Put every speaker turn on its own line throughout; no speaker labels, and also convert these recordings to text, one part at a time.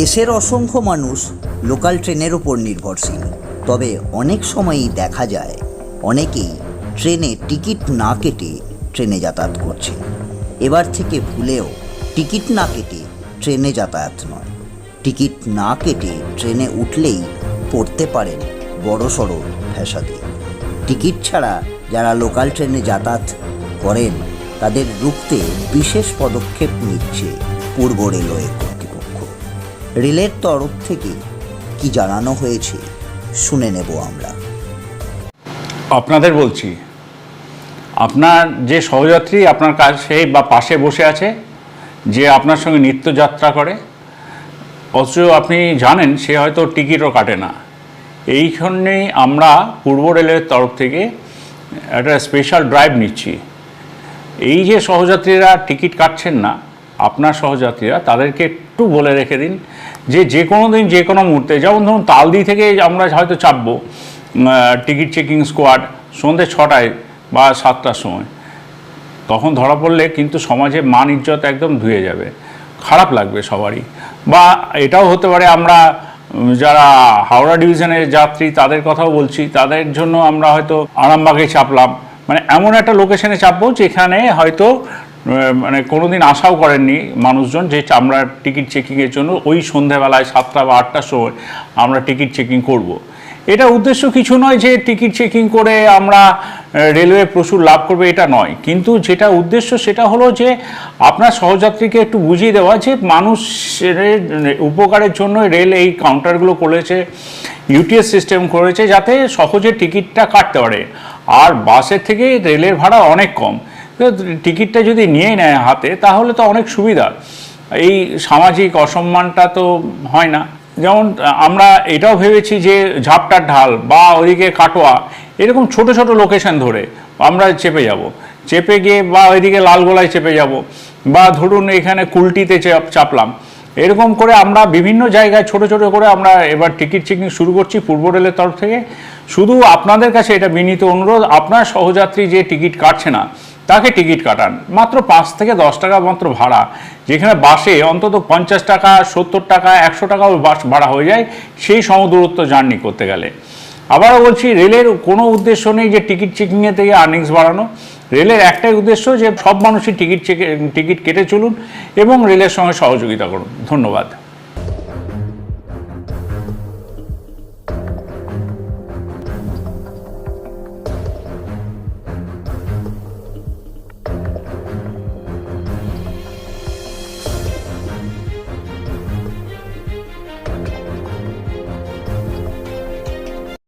দেশের অসংখ্য মানুষ লোকাল ট্রেনের ওপর নির্ভরশীল। তবে অনেক সময়ই দেখা যায়, অনেকেই ট্রেনে টিকিট না কেটে ট্রেনে যাতায়াত করছে। এবার থেকে ভুলেও টিকিট না কেটে ট্রেনে যাতায়াত নয়। টিকিট না কেটে ট্রেনে উঠলেই পড়তে পারেন বড়সড় ফ্যাসাদে। টিকিট ছাড়া যারা লোকাল ট্রেনে যাতায়াত করেন, তাদের রুখতে বিশেষ পদক্ষেপ নিচ্ছে পূর্ব রেলওয়ে রেলের তরফ থেকে কি জানানো হয়েছে, শুনে নেব আমরা।
আপনাদের বলছি, আপনার যে সহযাত্রী আপনার কাছে বা পাশে বসে আছে, যে আপনার সঙ্গে নিত্যযাত্রা করে, অথচ আপনি জানেন সে হয়তো টিকিটও কাটে না। এইখানেই আমরা পূর্ব রেলের তরফ থেকে একটা স্পেশাল ড্রাইভ নিচ্ছি। এই যে সহযাত্রীরা টিকিট কাটছেন না আপনার সহযাত্রীরা তাদেরকে একটু বলে রেখে দিন যে যে কোনো দিন, যে কোনো মুহূর্তে, যেমন ধরুন তালদি থেকে আমরা হয়তো চাপবো টিকিট চেকিং স্কোয়াড সন্ধ্যে ছটায় বা সাতটার সময়। তখন ধরা পড়লে কিন্তু সমাজে মান ইজ্জত একদম ধুয়ে যাবে। খারাপ লাগবে সবারই। বা এটাও হতে পারে আমরা যারা হাওড়া ডিভিশনের যাত্রী, তাদের কথাও বলছি, তাদের জন্য আমরা হয়তো আরামবাগে চাপলাম। মানে এমন একটা লোকেশনে চাপবো যেখানে হয়তো মানে কোনোদিন আশাও করেননি মানুষজন যে আমরা টিকিট চেকিংয়ের জন্য ওই সন্ধেবেলায় সাতটা বা আটটার সময় আমরা টিকিট চেকিং করব। এটা উদ্দেশ্য কিছু নয় যে টিকিট চেকিং করে আমরা রেলওয়ে প্রচুর লাভ করবে, এটা নয়। কিন্তু যেটা উদ্দেশ্য সেটা হলো যে আপনার সহযাত্রীকে একটু বুঝিয়ে দেওয়া যে মানুষের উপকারের জন্য রেল এই কাউন্টারগুলো করেছে ইউটিএস সিস্টেম করেছে যাতে সহজে টিকিটটা কাটতে পারে। আর বাসের থেকে রেলের ভাড়া অনেক কম। টিকিটটা যদি নিয়ে নেয় হাতে, তাহলে তো অনেক সুবিধা। এই সামাজিক অসম্মানটা তো হয় না। যেমন, আমরা এটাও ভেবেছি যে ঝাপটার ঢাল বা ওইদিকে কাটোয়া, এরকম ছোট ছোট লোকেশন ধরে আমরা চেপে যাব। চেপে গিয়ে বা ওইদিকে লালগোলায় চেপে যাব। বা ধরুন এখানে কুলটিতে চাপ, চাপলাম। এরকম করে আমরা বিভিন্ন জায়গায় ছোট ছোট করে আমরা এবার টিকিট চেকিং শুরু করছি পূর্ব রেলের তরফ থেকে। শুধু আপনাদের কাছে এটা বিনীত অনুরোধ, আপনার সহযাত্রী যে টিকিট কাটছে না তাকে টিকিট কাটান। মাত্র পাঁচ থেকে দশ টাকা মাত্র ভাড়া, যেখানে বাসে অন্তত পঞ্চাশ টাকা, সত্তর টাকা, একশো টাকাও বাস ভাড়া হয়ে যায়, সেই সমদূরত্ব জার্নি করতে গেলে। আবারও বলছি, রেলের কোনো উদ্দেশ্য নেই যে টিকিট চেকিংয়ে থেকে আর্নিংস বাড়ানো। রেলের একটাই উদ্দেশ্য যে সব মানুষই টিকিট চেকে টিকিট কেটে চলুন এবং রেলের সঙ্গে সহযোগিতা করুন। ধন্যবাদ।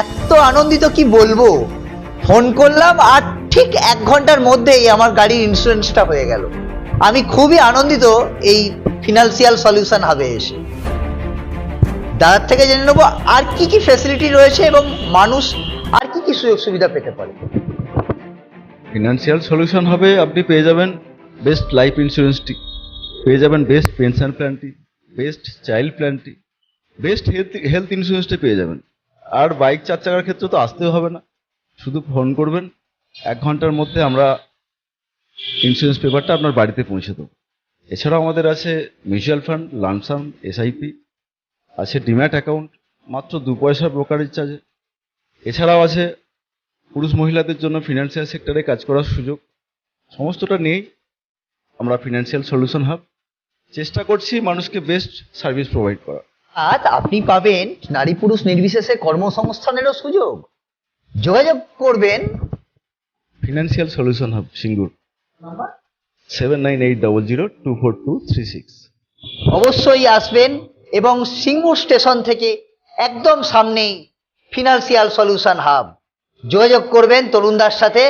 এত আনন্দিত কি বলব? ফোন করলাম আর ঠিক এক ঘণ্টার মধ্যেই আমার গাড়ির ইন্স্যুরেন্সটা হয়ে গেল। আমি খুবই আনন্দিত এই ফিনান্সিয়াল সলিউশন হবে এসে। দাদার থেকে জেনে নেব আর কি কি ফ্যাসিলিটি রয়েছে এবং মানুষ আর কি কি সুযোগ সুবিধা পেতে পারে।
ফিনান্সিয়াল সলিউশন হবে আপনি পেয়ে যাবেন বেস্ট লাইফ ইন্স্যুরেন্সটি পেয়ে যাবেন বেস্ট পেনশন প্ল্যানটি বেস্ট চাইল্ড প্ল্যানটি বেস্ট হেলথ হেলথ ইন্স্যুরেন্সটি পেয়ে যাবেন। আর বাইক চার চাকার ক্ষেত্রে তো আসতেও হবে না। শুধু ফোন করবেন, এক ঘণ্টার মধ্যে আমরা ইন্স্যুরেন্স পেপারটা আপনার বাড়িতে পৌঁছে দেবো। এছাড়াও আমাদের আছে মিউচুয়াল ফান্ড লামসাম এসআইপি আছে ডিম্যাট অ্যাকাউন্ট মাত্র দু পয়সা ব্রোকারেজ চার্জে এছাড়াও আছে পুরুষ মহিলাদের জন্য ফিনান্সিয়াল সেক্টরে কাজ করার সুযোগ। সমস্তটা নিয়েই আমরা ফিনান্সিয়াল সলিউশন হাব চেষ্টা করছি মানুষকে বেস্ট সার্ভিস প্রোভাইড করা
আর আপনি পাবেন নারী পুরুষ নির্বিশেষে কর্মসংস্থানেরও সুযোগ। যোগাযোগ করবেন।
Financial solution hub Singur seven nine eight double zero two four two three six
অবশ্যই আসবেন এবং সিঙ্গুর স্টেশন থেকে একদম সামনেই ফিনান্সিয়াল সলিউশন হাব। যোগাযোগ করবেন তরুণদার সাথে।